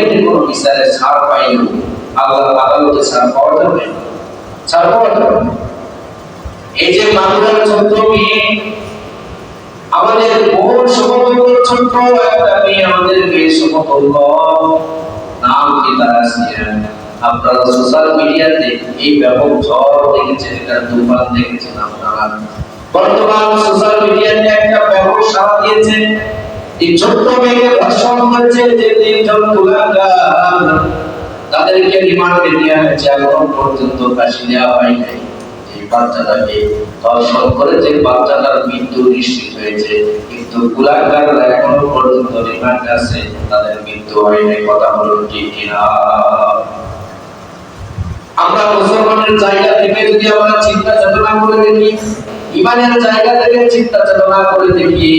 দুনিয়াতে কোনো বিচারে ছাড় পাইনি। আল্লাহ আদালতে ছাড় পাওয়া যাবে ছাড় পাওয়া যাবে এই যে আমাদের ব্যাপক দেখেছেন, এটা দেখেছেন আপনারা। বর্তমান সোশ্যাল একটা এই ছোট্ট মেয়েকে ধর্ষণ করেছে, যে তিনজন গুলাগার তাদেরকে রিমান্ডে নেওয়া হয়েছে এখন পর্যন্ত ফাঁসি দেওয়া হয় নাই এই বাচ্চাটাকে ধর্ষণ করে যে বাচ্চাটার মৃত্যু নিশ্চিত হয়েছে। কিন্তু গুলাগাররা এখনও পর্যন্ত রিমান্ড আছে, তাদের মৃত্যু হয় নাই কথা হলো ঠিক কিনা? আমরা মুসলমানের জায়গা থেকে যদি আমরা চিন্তা চেতনা করে দেখি ইমানের জায়গা থেকে চিন্তা চেতনা করে দেখি,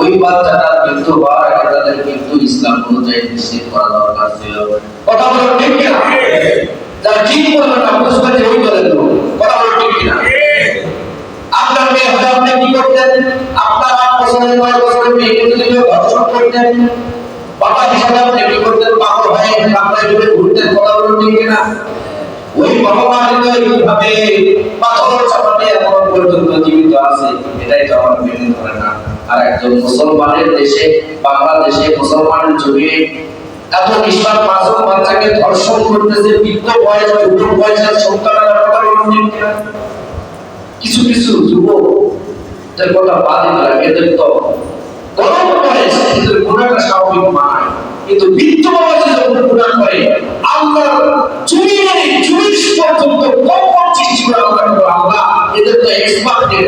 ওই বাচ্চাটার মৃত্যু হওয়ার আগে তাদের কিন্তু ইসলাম অনুযায়ী নিশ্চিত করা দরকার ছিল। কথা বলো ঠিক কিনা? ঠিক করবে না বুঝবে যে ওই কথা বলো ঠিক কিনা? আপনার মেয়ে হলে আপনি কি করতেন? আপনার আট বছরের, নয় বছরের মেয়েকে যদি ধর্ষণ করতেন বাবা হিসাবে আপনি কি করতেন? আপনার ঘুরতেন, কথা বলো ঠিক কিনা? ওই পাথর চাপাতে এখন পর্যন্ত জীবিত আছে, এটাই তো আমার মেনে ধরে না। আর একজন মুসলমানের দেশে, বাংলাদেশে যুগে এত নিষ্পাপ বাচ্চাকে ধর্ষণ করতেছে, বৃদ্ধ বয়স বয়সের সন্তানেরা কথা কিছু কিছু যুবক কথা এদের তো গরম বয়স, এদের স্বাভাবিক মানায়। কিন্তু বৃদ্ধ বয়সে যখন গুণা করে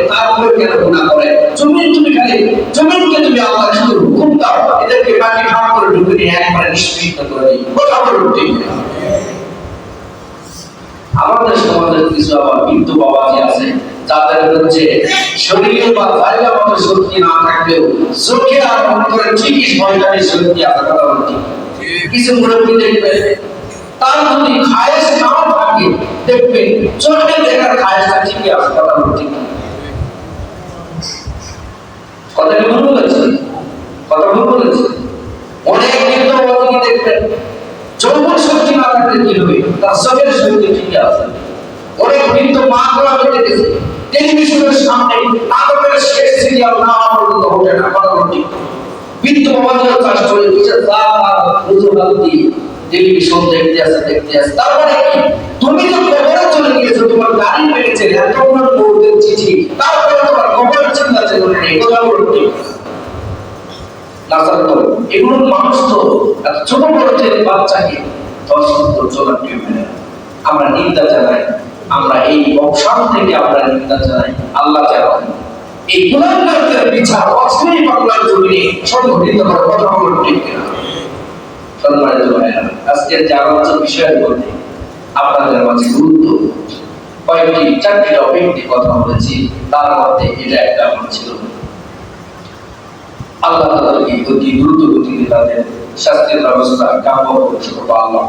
এক্সপার্টেড তারপরে কেন গুণা করে? জমিন তুমি খালি জমিনকে তুমি আল্লাহ শুধু হুকুম দাও, এদেরকে মাটি ভাগ করে ঢুকে নিয়ে একবারে নিষ্পৃত করে দিই। কথা বলুন ঠিক আমাদের সমাজের কিছু আবার বৃদ্ধ বাবাজি আছে, যাদের হচ্ছে শরীরে বা জায়গা মতো শক্তি না থাকলেও চোখে আর অন্তরে ঠিকই শয়তানি শক্তি আছে, কথা বলছি কিছু মুরব্বী দেখবে তার যদি খায়েস নাও থাকে দেখবে চোখে দেখার খায়েসটা ঠিকই আছে, কথা বলছি কথা তার তার টেলিভিশন দেখতে আসে তারপরে তুমি তো কবরে চলে গিয়েছো, তোমার গাড়ি পেয়েছে পড়তে চিঠি। তারপরে তোমার কবরের চিন্তা চেতনা নেই কথা বলুন ঠিক আপনাদের মাঝে গুরুত্ব কয়েকটি চারটি টপিক কথা বলেছি। তার মধ্যে এটা একটা আমার ছিল। আল্লাহ তাদেরকে অতি দ্রুত গতিতে তাদের শাস্তির ব্যবস্থা কাম্য করছে আল্লাহ